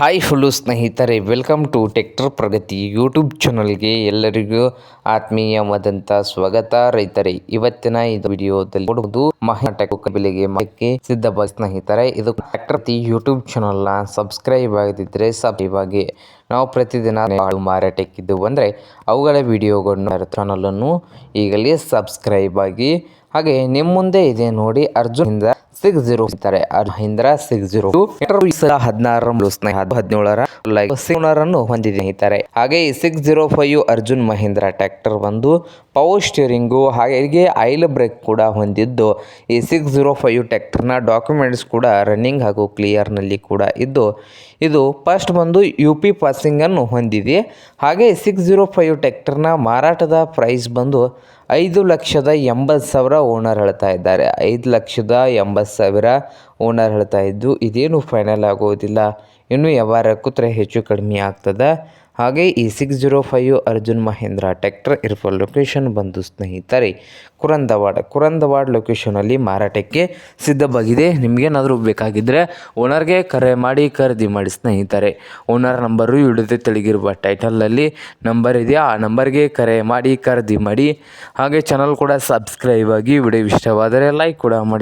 Hi ಹುಲು ಸ್ನೇಹಿತರೆ, welcome to tractor Pragati YouTube ಚಾನಲ್ಗೆ ಎಲ್ಲರಿಗೂ ಆತ್ಮೀಯವಾದಂತಹ ಸ್ವಾಗತ. ರೈತರೇ, ಇವತ್ತಿನ ಇದು ವಿಡಿಯೋದಲ್ಲಿ ನೋಡುವುದು ಮಹಾಟೆಕ್ ಬೆಲೆಗೆ ಮಾಡಕ್ಕೆ ಸಿದ್ಧವಾಗಿ ಸ್ನೇಹಿತರೆ, ಇದು ಪ್ರಕೃತಿ ಯೂಟ್ಯೂಬ್ ಚಾನಲ್ನ ಸಬ್ಸ್ಕ್ರೈಬ್ ಆಗದಿದ್ದರೆ ಸಬ್ಸ್ಕ್ರೈಬ್ ಆಗಿ. ನಾವು ಪ್ರತಿದಿನ ಮಾಡು ಮಾರಾಟಕ್ಕಿದ್ದು ಅಂದರೆ ಅವುಗಳ ವಿಡಿಯೋಗಳನ್ನು ಚಾನಲನ್ನು ಈಗಲೇ ಸಬ್ಸ್ಕ್ರೈಬ್ ಆಗಿ. ಹಾಗೆ ನಿಮ್ಮ ಮುಂದೆ ಇದೆ ನೋಡಿ ಅರ್ಜುನ್ ಸಿಕ್ಸ್ ಜೀರೋ ಇರ್ತಾರೆ. ಮಹೀಂದ್ರ ಸಿಕ್ಸ್ ಜೀರೋ ಹದಿನಾರರ ಹದಿನೇಳರ ಅನ್ನು ಹೊಂದಿದೆ ಸ್ನೇಹಿತರೆ. ಹಾಗೆ six zero five Arjun Mahindra tractor ಬಂದು ಪವರ್ ಸ್ಟೀರಿಂಗು ಹಾಗೆ ಆಯಿಲ್ ಬ್ರೇಕ್ ಕೂಡ ಹೊಂದಿದ್ದು. ಈ ಸಿಕ್ಸ್ ಜೀರೋ ಫೈವ್ ಟ್ಯಾಕ್ಟರ್ನ ಡಾಕ್ಯುಮೆಂಟ್ಸ್ ಕೂಡ ರನ್ನಿಂಗ್ ಹಾಗೂ ಕ್ಲಿಯರ್ನಲ್ಲಿ ಕೂಡ ಇದ್ದು, ಇದು ಫಸ್ಟ್ ಬಂದು ಯು ಪಿ ಪಾಸಿಂಗನ್ನು ಹೊಂದಿದೆ. ಹಾಗೆ ಸಿಕ್ಸ್ ಜೀರೋ ಫೈವ್ ಟ್ಯಾಕ್ಟರ್ನ ಮಾರಾಟದ ಪ್ರೈಸ್ ಬಂದು ಐದು ಲಕ್ಷದ ಎಂಬತ್ತು ಸಾವಿರ ಓನರ್ ಹೇಳ್ತಾ ಇದ್ದಾರೆ. ಐದು ಲಕ್ಷದ ಎಂಬತ್ತು ಸಾವಿರ ಓನರ್ ಹೇಳ್ತಾ ಇದ್ದು, ಇದೇನು ಫೈನಲ್ ಆಗೋದಿಲ್ಲ. ಇನ್ನು ವ್ಯವಹಾರಕ್ಕೂ ಕೂತ್ರೆ ಹೆಚ್ಚು ಕಡಿಮೆ ಆಗ್ತದೆ. ಹಾಗೆ ಈ six zero five Arjun Mahindra tractor ಇರುವ ಲೊಕೇಶನ್ ಬಂದು ಸ್ನೇಹಿತರೆ, ಕುರಂದವಾಡ. ಕುರಂದವಾಡ ಲೊಕೇಶನಲ್ಲಿ ಮಾರಾಟಕ್ಕೆ ಸಿದ್ಧವಾಗಿದೆ. ನಿಮಗೇನಾದರೂ ಬೇಕಾಗಿದ್ದರೆ ಓನರ್ಗೆ ಕರೆ ಮಾಡಿ, ಖರೀದಿ ಮಾಡಿ ಸ್ನೇಹಿತರೆ. ಓನರ್ ನಂಬರು ಹಿಡಿದು ತೆಳಗಿರುವ ಟೈಟಲಲ್ಲಿ ನಂಬರ್ ಇದೆಯಾ? ಆ ನಂಬರ್ಗೆ ಕರೆ ಮಾಡಿ, ಖರೀದಿ ಮಾಡಿ. ಹಾಗೆ ಚಾನಲ್ ಕೂಡ ಸಬ್ಸ್ಕ್ರೈಬ್ ಆಗಿ ವಿಡಿಯೋ ಇಷ್ಟವಾದರೆ ಲೈಕ್ ಕೂಡ ಮಾಡಿ.